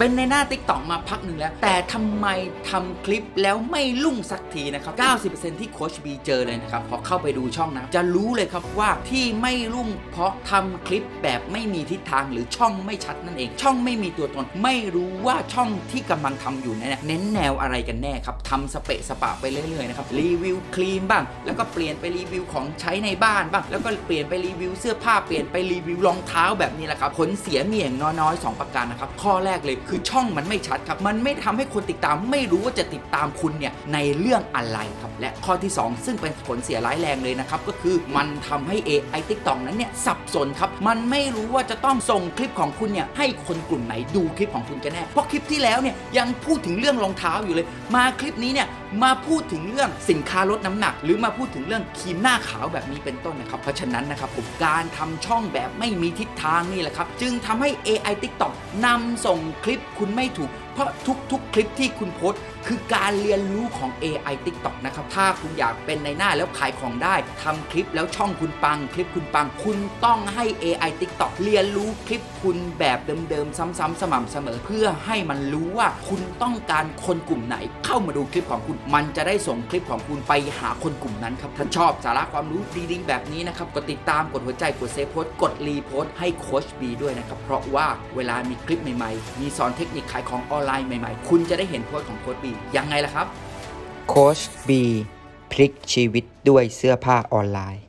เป็นในหน้าติ๊กต็อกมาพักหนึ่งแล้ว แต่ทำไมทำคลิปแล้วไม่ลุ่งสักทีนะครับ 90%ที่โคชบีเจอเลยนะครับ พอเข้าไปดูช่องนะ จะรู้เลยครับว่าที่ไม่รุ่งเพราะทำคลิปแบบไม่มีทิศทางหรือช่องไม่ชัดนั่นเอง ช่องไม่มีตัวตน ไม่รู้ว่าช่องที่กำลังทำอยู่เนี่ยเน้นแนวอะไรกันแน่ครับทำสเปะสปะไปเรื่อยๆนะครับ รีวิวครีมบ้าง แล้วก็เปลี่ยนไปรีวิวของใช้ในบ้านบ้าง แล้วก็เปลี่ยนไปรีวิวเสื้อผ้า เปลี่ยนไปรีวิวรองเท้าแบบนี้แหละครับ ผลเสียมีอย่างน้อยๆ2ประการนะครับ ข้อแรกเลยคือช่องมันไม่ชัดครับ มันไม่ทำให้คนติดตามไม่รู้ว่าจะติดตามคุณเนี่ยในเรื่องอะไรครับ และข้อที่ 2 ซึ่งเป็นผลเสียร้ายแรงเลยนะครับ ก็คือมันทำให้ AI TikTok นั้นเนี่ยสับสนครับ มันไม่รู้ว่าจะต้องส่งคลิปของคุณเนี่ยให้คนกลุ่มไหนดูคลิปของคุณกันแน่ เพราะคลิปที่แล้วเนี่ยยังพูดถึงเรื่องรองเท้าอยู่เลย มาคลิปนี้เนี่ยมาพูดถึงเรื่องสินค้าลดน้ำหนัก หรือมาพูดถึงเรื่องครีมหน้าขาวแบบนี้เป็นต้นนะครับ เพราะฉะนั้นนะครับผมการทำช่องแบบไม่มีทิศทางนี่แหละครับ จึงทำให้ AI TikTok นำส่งคลิปคุณไม่ถูก เพราะทุกๆ คลิปที่คุณโพสคือการเรียนรู้ของ AI TikTok นะครับ ถ้าคุณอยากเป็นในหน้าแล้วขายของได้ทำคลิปแล้วช่องคุณปัง คลิปคุณปัง คุณต้องให้ AI TikTok เรียนรู้คลิปคุณแบบเดิมๆ ซ้ำๆสม่ำเสมอ เพื่อให้มันรู้ว่าคุณต้องการคนกลุ่มไหน เข้ามาดูคลิปของคุณ มันจะได้ส่งคลิปของคุณไปหาคนกลุ่มนั้นครับ ถ้าชอบสาระความรู้ดีๆแบบนี้นะครับ กดติดตาม กดหัวใจ กดเซฟโพสกดรีโพสให้โค้ชบีด้วยนะครับ เพราะว่าเวลามีคลิปใหม่ๆ มีสอนเทคนิคขายของออนไลน์ใหม่ๆ คุณจะได้เห็นโพสต์ของโค้ชบียังไงล่ะครับ โค้ชบีพลิกชีวิตด้วยเสื้อผ้าออนไลน์